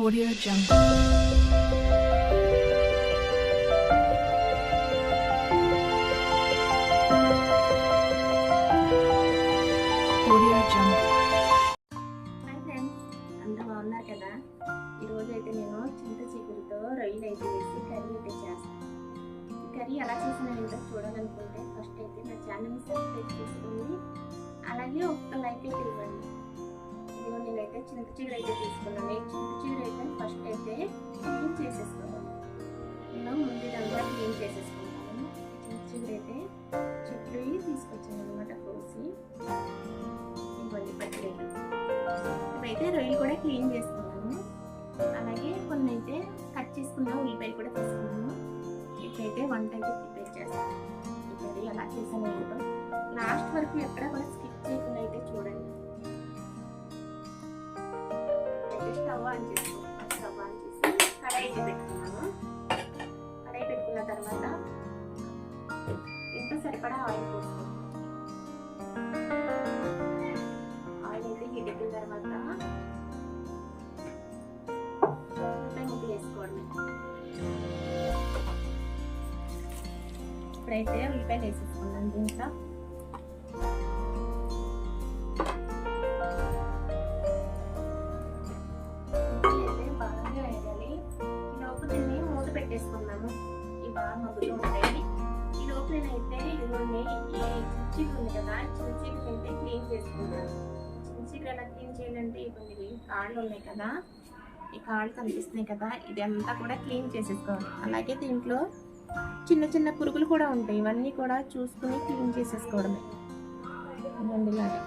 Audio Jungle. Audio Jungle. Hi friends అందరూ బాగున్నారు కదా ఈరోజు అయితే నేను చింత చిగురుతో రొయ్యలు అయితే వేసి కర్రీ అయితే చేస్తాను కర్రీ ఎలా చేసినా ఏంటో చూడాలనుకుంటే ఫస్ట్ అయితే నా ఛానల్ని సబ్స్క్రైబ్ చేసుకోండి అలాగే ఒక్క లైక్ అయితే ఇవ్వండి ఇదిగో నేనైతే చింత చిగురు అయితే తీసుకున్నాను. ఈ చింత చిగురు అయితే ఫస్ట్ అయితే క్లీన్ చేసేసుకోవాలి ఇలా ముందు ఇదంతా క్లీన్ చేసేసుకుంటాను చింత చిగురు అయితే చెట్లు తీసుకొచ్చాను అనమాట కోసి. ఇవ్వండి పచ్చిరొయ్యలు ఇప్పుడైతే రొయ్యలు కూడా క్లీన్ చేసుకున్నాను అలాగే కొన్ని అయితే కట్ చేసుకున్న ఉల్లిపాయలు కూడా తీసుకున్నాను ఇప్పుడైతే వంట అయితే ప్రిపేర్ చేస్తాను ఇప్పుడు ఎలా చేసాను ఏంటో లాస్ట్ వరకు ఎక్కడ కూడా స్కిప్ చేయకుండా అయితే చూడండి. అయితే స్టవ్ ఆన్ చేసుకో స్టవ్ ఆన్ చేసి కడాయి పెట్టుకున్నాను కడాయి పెట్టుకున్న తర్వాత ఇంత సరిపడా ఆయిల్ పోసుకోండి. ఆయిల్ అయితే హీట్ ఎక్కిన తర్వాత ఉల్లిపాయ ముక్కలు ఇప్పుడైతే ఉల్లిపాయలు వేసేసుకున్నాను. దీంట్లో కాళ్ళు ఉన్నాయి కదా ఈ కాళ్ళు కనిపిస్తున్నాయి కదా ఇది అంతా కూడా క్లీన్ చేసేసుకోవాలి. అలాగే దీంట్లో చిన్న చిన్న పురుగులు కూడా ఉంటాయి. ఇవన్నీ కూడా చూసుకుని క్లీన్ చేసేసుకోవడమే. ఇలాగే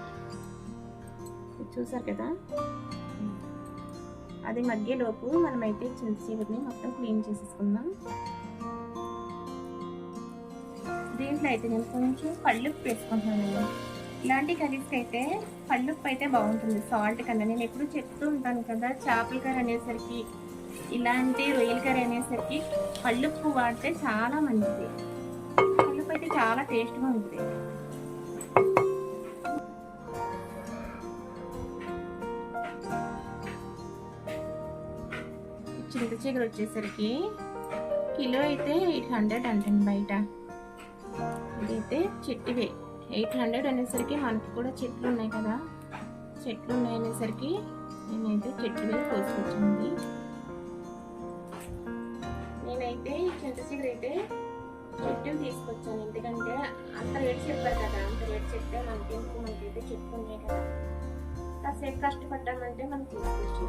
ఇది చూసారు కదా? అది మధ్యలోపు మనమైతే చిన్న చీరని మొత్తం క్లీన్ చేసేసుకుందాం. దీంట్లో అయితే నేను కొంచెం పళ్ళు వేసుకుంటున్నాను ఇలాంటి కర్రీస్కి అయితే పళ్ళుప్పు అయితే బాగుంటుంది. సాల్ట్ కన్నా. నేను ఎప్పుడు చెప్తూ ఉంటాను కదా చేపల కర్రీ అనేసరికి ఇలాంటి రొయ్యల కర్రీ అనేసరికి పళ్ళుప్పు వాడితే చాలా మంచిది. పళ్ళుప్పు అయితే చాలా టేస్ట్గా ఉంటుంది. చింత చిగురు వచ్చేసరికి కిలో అయితే ఎయిట్ హండ్రెడ్ అంటండి బయట. ఇదైతే చెట్టివే. ఎయిట్ హండ్రెడ్ అనేసరికి మనకి కూడా చెట్లు ఉన్నాయి కదా. చెట్లు ఉన్నాయి అనేసరికి నేనైతే చెట్లు మీద కోసుకొచ్చింది నేనైతే ఈ చింత చిగురు అయితే చెట్టు తీసుకొచ్చాను. ఎందుకంటే అంత రేట్ చెప్పారు కదా అంత రేట్ చెప్తే మనకి ఎందుకు? మనకైతే చెట్లు ఉన్నాయి కదా. కాసేపు కష్టపడ్డామంటే మనం తీసుకొచ్చు.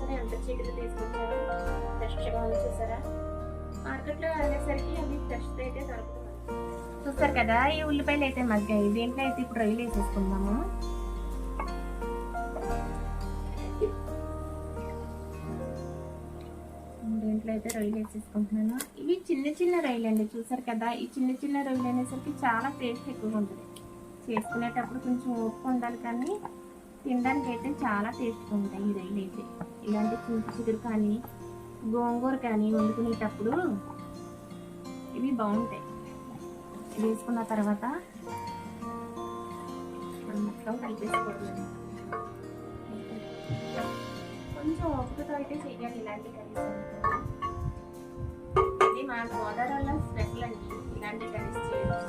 సరే ఎంత చిగురు తీసుకొచ్చారు ఫ్రెష్గా ఉంది చూసారా? మార్కెట్లో అనేసరికి అవి ఫ్రెష్ అయితే దొరకదు. చూస్తారు కదా ఈ ఉల్లిపాయలు అయితే మగ్గాయి. దీంట్లో అయితే ఇప్పుడు రొయ్యలు వేసేసుకుందాము? దీంట్లో అయితే రొయ్యలు వేసేసుకుంటున్నాను. ఇవి చిన్న చిన్న రొయ్యలు అండి చూసారు కదా? ఈ చిన్న చిన్న రొయ్యలు అనేసరికి చాలా టేస్ట్ ఎక్కువగా ఉంటుంది. చేసుకునేటప్పుడు కొంచెం ఓపిక ఉండాలి కానీ తినడానికి అయితే చాలా టేస్ట్గా ఉంటాయి ఈ రొయ్యలు అయితే. ఇలాంటి చింత చిగురు కానీ గోంగూర కానీ వండుకునేటప్పుడు ఇవి బాగుంటాయి. వేసుకున్న తర్వాత మనం మొత్తం కలిపేసుకోవడం కొంచెం ఓపికతో అయితే చేయాలి ఇలాంటి కర్రీస్ ఇది మా గోదావరిలో స్పెషల్ అండి. ఇలాంటి కర్రీస్ చేయడం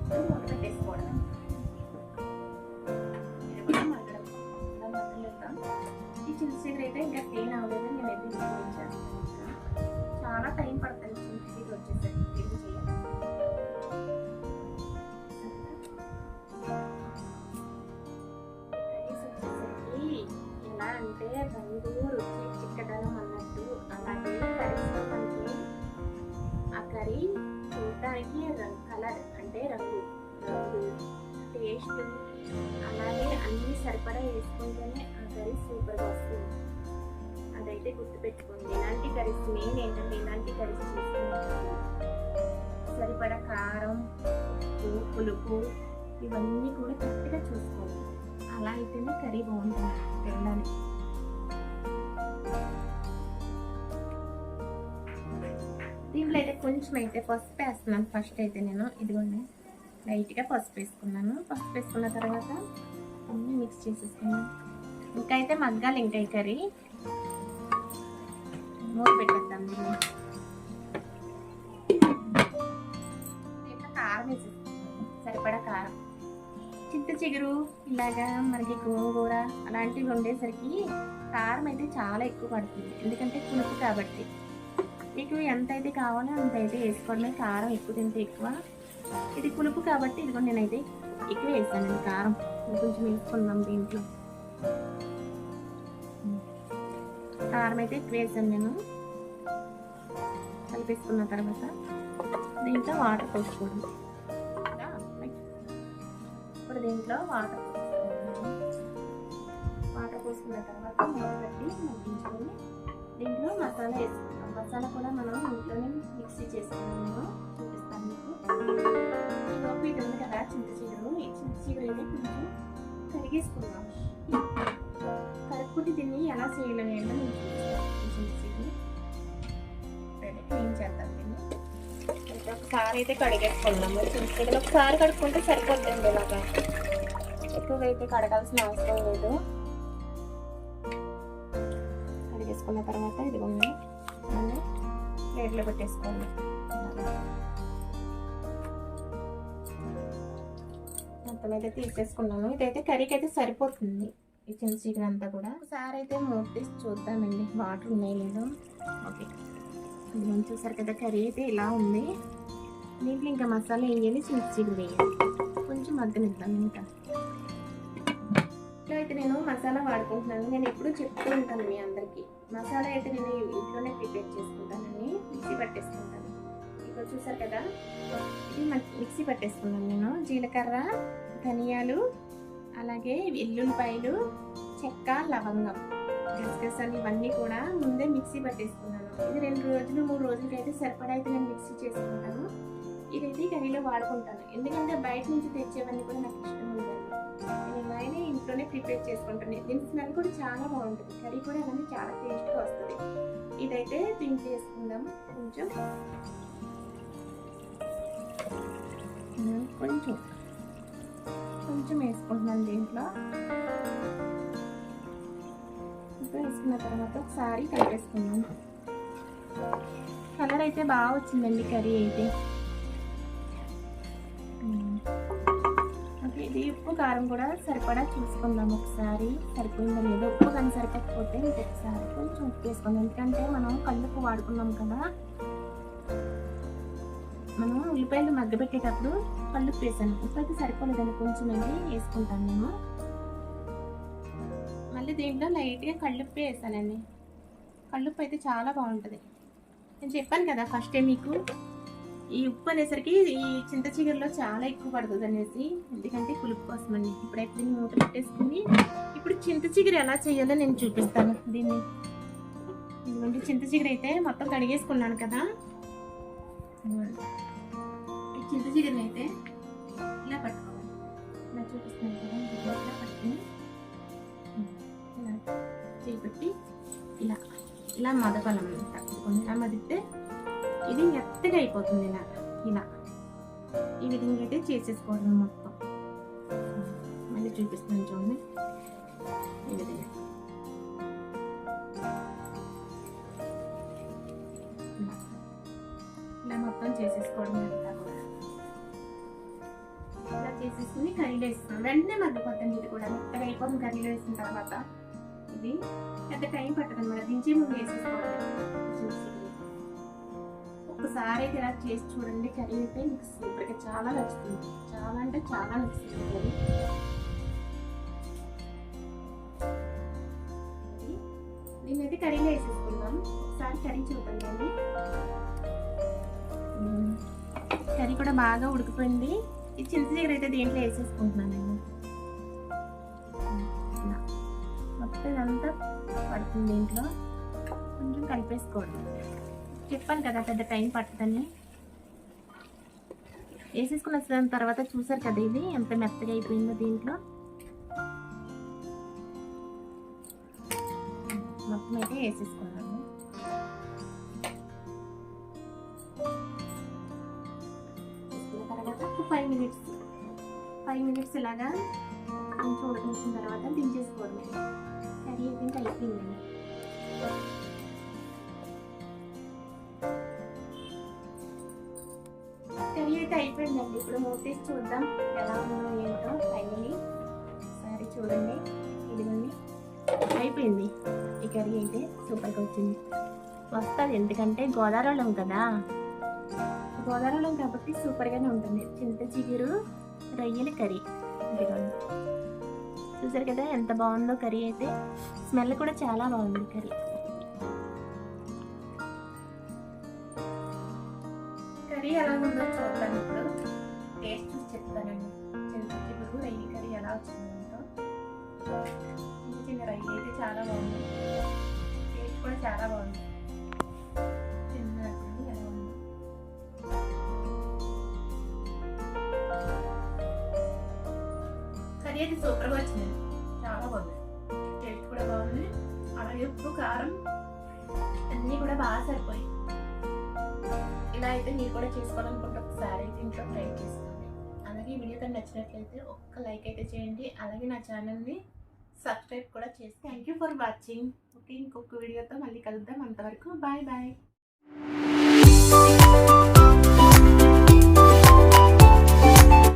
ఇప్పుడు మూత పెట్టేసుకోవడం ఇది కూడా మగ్గడం. మగ్గలేద్దాం. ఈ చిన్న చిగురు అయితే ఇంకా క్లీన్ అవ్వాలి సరిపడా వేసుకుంటేనే ఆ కర్రీ సూపర్గా వస్తుంది. అదైతే గుర్తుపెట్టుకోండి ఇలాంటి కర్రీస్ మెయిన్ ఏంటంటే ఇలాంటి కర్రీస్ చేసుకునేటప్పుడు సరిపడా కారం ఉప్పు పులుపు ఇవన్నీ కూడా కరెక్ట్గా చూసుకోండి అలా అయితేనే కర్రీ బాగుంటుంది తినడానికి. దీంట్లో అయితే కొంచెం అయితే పసుపు వేస్తున్నాను. ఫస్ట్ అయితే నేను ఇదిగోండి లైట్గా పసుపు వేసుకున్నాను. పసుపు వేసుకున్న తర్వాత అన్నీ మిక్స్ చేసేసుకున్నాను ఇంకా అయితే మగ్గాలి ఇంకా కర్రీ మూడు పెట్టేద్దాం దీన్ని దీంట్లో కారం వేసేస్తాం సరిపడా కారం. చింత చిగురు ఇలాగా మనకి గోంగూర అలాంటివి ఉండేసరికి కారం అయితే చాలా ఎక్కువ పడుతుంది. ఎందుకంటే పులుపు కాబట్టి. మీకు ఎంత అయితే కావాలో అంత అయితే వేసుకోవడమే కారం ఎక్కువ తింటే ఎక్కువ. ఇది పులుపు కాబట్టి ఇదిగో నేనైతే ఎక్కువ వేసానండి కారం. కొంచెం వేసుకుందాం దీంట్లో. కారం అయితే ఎక్కువ వేసాను నేను. కలిపేసుకున్న తర్వాత దీంట్లో వాటర్ పోసుకోండి ఇప్పుడు దీంట్లో వాటర్ వాటర్ పోసుకున్న తర్వాత మూత పెట్టి మగ్గించుకొని దీంట్లో మసాలా వేసుకుంటాం మసాలా కూడా మనం ఇంట్లోనే మిక్సీ చేసుకున్నాము చూపిస్తాను మీకు. లోపు ఇది ఉంది కదా చింత చిగురు ఈ చింత చిగురు కొంచెం కరిగేసుకున్నాం కలుపుకుంటే దీన్ని ఎలా చేయాలని అంటే నేను చింత చిగురు క్లీన్ చేద్దాం దీన్ని. ఒకసారి అయితే కడిగేసుకున్నాము చింత చిగురు ఒకసారి కడుక్కుంటే సరిపోతుంది ఇలాగా. ఎక్కువగా అయితే కడగాల్సిన అవసరం లేదు. ప్లేట్లో పెట్టేసుకోండి మొత్తం అయితే తీసేసుకున్నాను. ఇదైతే కర్రీకి అయితే సరిపోతుంది. ఈ చిన్న చికెన్ అంతా కూడా. ఒకసారి అయితే మూత తీసి చూద్దామండి. వాటర్ ఉన్నాయి లేదు ఓకే. నేను చూసారు కదా కర్రీ అయితే ఇలా ఉంది. దీంట్లో ఇంకా మసాలా వేయాలి చిన్న చికెన్ వేయాలి. కొంచెం మగ్గనిద్దాం ఇంకా. ఇంట్లో అయితే నేను మసాలా వాడుకుంటున్నాను. నేను ఎప్పుడూ చెప్తూ ఉంటాను మీ అందరికీ. మసాలా అయితే నేను ఇంట్లోనే ప్రిపేర్ చేసుకుంటానని మిక్సీ పట్టేసుకుంటాను. ఇక్కడ చూసారు కదా? ఇది మ- మిక్సీ పట్టేసుకున్నాను నేను. జీలకర్ర ధనియాలు అలాగే వెల్లుల్లిపాయలు చెక్క లవంగం గసగసాలు ఇవన్నీ కూడా ముందే మిక్సీ పట్టేసుకున్నాను. ఇది రెండు రోజులు మూడు రోజులకైతే సరిపడా అయితే నేను మిక్సీ చేసుకుంటాను. ఇదైతే కర్రీలో వాడుకుంటాను. ఎందుకంటే బయట నుంచి తెచ్చేవన్నీ కూడా నాకు ఇష్టం ఉండదు. ఇంట్లోనే ప్రిపేర్ చేసుకుంటాను. దీని స్మెల్ కూడా చాలా బాగుంటుంది. కర్రీ కూడా అలానే చాలా టేస్ట్గా వస్తుంది. ఇదైతే దీంట్లో చేసుకుందాం. కొంచెం. కొంచెం. కొంచెం వేసుకుంటున్నాను దీంట్లో. వేసుకున్న తర్వాత ఒకసారి కలిపేసుకున్నాను కలర్ అయితే బాగా వచ్చిందండి కర్రీ అయితే. ఇది ఉప్పు కారం కూడా సరిపడా చూసుకుందాం ఒకసారి. సరిపోయిందో లేదో? ఉప్పు కానీ సరిపోకపోతే ఇంకొకసారి కొంచెం ఉప్పు వేసుకుందాం ఎందుకంటే మనం కళ్ళుప్పు వాడుకున్నాం కదా. మనం ఉల్లిపాయలు మగ్గబెట్టేటప్పుడు కళ్ళుప్పు వేసాను. ఉప్పు అయితే సరిపోలేదని కొంచెం అయితే వేసుకుంటాను నేను. మళ్ళీ దీంట్లో లైట్గా కళ్ళుప్పు వేసానండి. కళ్ళుప్పు అయితే చాలా బాగుంటుంది. నేను చెప్పాను కదా ఫస్ట్ మీకు. ఈ ఉప్పు అనేసరికి ఈ చింత చిగురులో చాలా ఎక్కువ పడుతుంది అనేసి. ఎందుకంటే పులుపు కోసం అండి ఇప్పుడైతే దీన్ని మూత పెట్టేసుకుని ఇప్పుడు చింత చిగురు ఎలా చేయాలో నేను చూపిస్తాను. దీన్ని ఇదిగోండి చింత చిగురు అయితే మొత్తం కడిగేసుకున్నాను కదా. ఈ చింత చిగురుని అయితే ఇలా పట్టుకోవాలి. ఇలా చూపిస్తాను కదా ఇలా పట్టుకుని ఇలా చేపెట్టి ఇలా ఇలా మదపాలన్నమాట ఇలా మదిపితే ఇది మెత్తగా అయిపోతుంది ఇలా ఇలా. ఈ విధంగా అయితే చేసేసుకోవడం మొత్తం. మళ్ళీ చూపిస్తాను చూడండి. ఈ విధంగా. ఇలా. మొత్తం చేసేసుకోవడం అంతా కూడా. ఇలా చేసేసుకుని కర్రీలో వేస్తాం వెంటనే మగ్గిపోతుంది ఇది కూడా. మెత్తగా అయిపోతుంది కర్రీలో వేసిన తర్వాత. ఇది పెద్ద టైం పట్టదు అనమాట దించే ముందు చూసి. ఒకసారి అయితే ఇలా చేసి చూడండి కర్రీ అయితే మీకు సూపర్గా చాలా నచ్చుతుంది. చాలా అంటే చాలా నచ్చుతుంది. కర్రీ దీన్ని కర్రీలో వేసేసుకుందాం. ఒకసారి కర్రీ చూద్దామండి కర్రీ కూడా బాగా ఉడికిపోయింది. ఈ చిన్న చిగురు అయితే దీంట్లో వేసేసుకుంటున్నాను నేను. మొత్తం ఇదంతా పడుతుంది దీంట్లో. కొంచెం కలిపేసుకోవడం. చెప్పాను కదా పెద్ద టైం పట్టదని. వేసేసుకున్న తర్వాత చూసారు కదా ఇది ఎంత మెత్తగా అయిపోయిందో దీంట్లో. మొత్తం అయితే వేసేసుకున్నాను. తర్వాత ఒక ఫైవ్ మినిట్స్ ఫైవ్ మినిట్స్ ఇలాగా కొంచెం ఉడకించిన తర్వాత దించేసుకోవడమే. కర్రీ అయితే అయిపోయింది. అయితే అయిపోయిందండి. ఇప్పుడు మూత చూద్దాం. ఎలా ఉందో ఏంటో ఫైనలీ ఒకసారి చూడండి. ఇదిగోండి. అయిపోయింది. ఈ కర్రీ అయితే సూపర్గా వచ్చింది. వస్తుంది. ఎందుకంటే గోదావరిలో కదా. గోదావరిలో కాబట్టి సూపర్గానే ఉంటుంది. చింత చిగురు రొయ్యల కర్రీ. ఇదిగోండి. చూసారు కదా ఎంత బాగుందో కర్రీ అయితే. స్మెల్ కూడా చాలా బాగుంది కర్రీ. ఎలా వచ్చిందో చిన్న చిన్న రొయ్య అయితే చాలా బాగుంది. టేస్ట్ కూడా చాలా బాగుంది. చిన్న ఎలా ఉంది? కర్రీ అయితే సూపర్గా వచ్చింది. చాలా బాగుంది. టేస్ట్ కూడా బాగుంది. అలాగే ఉప్పు కారం అన్నీ కూడా బాగా సరిపోయి ఇలా అయితే మీరు కూడా చేసుకోవాలనుకుంటే ఒకసారి అయితే ఇంట్లో ట్రై చేస్తాను అలాగే ఈ వీడియో కానీ నచ్చినట్లయితే ఒక్క లైక్ అయితే చేయండి. అలాగే నా ఛానల్ని సబ్స్క్రైబ్ కూడా చేసి thank you for watching okay ఇంకొక వీడియోతో మళ్ళీ కలుద్దాం. అంతవరకు బాయ్ బాయ్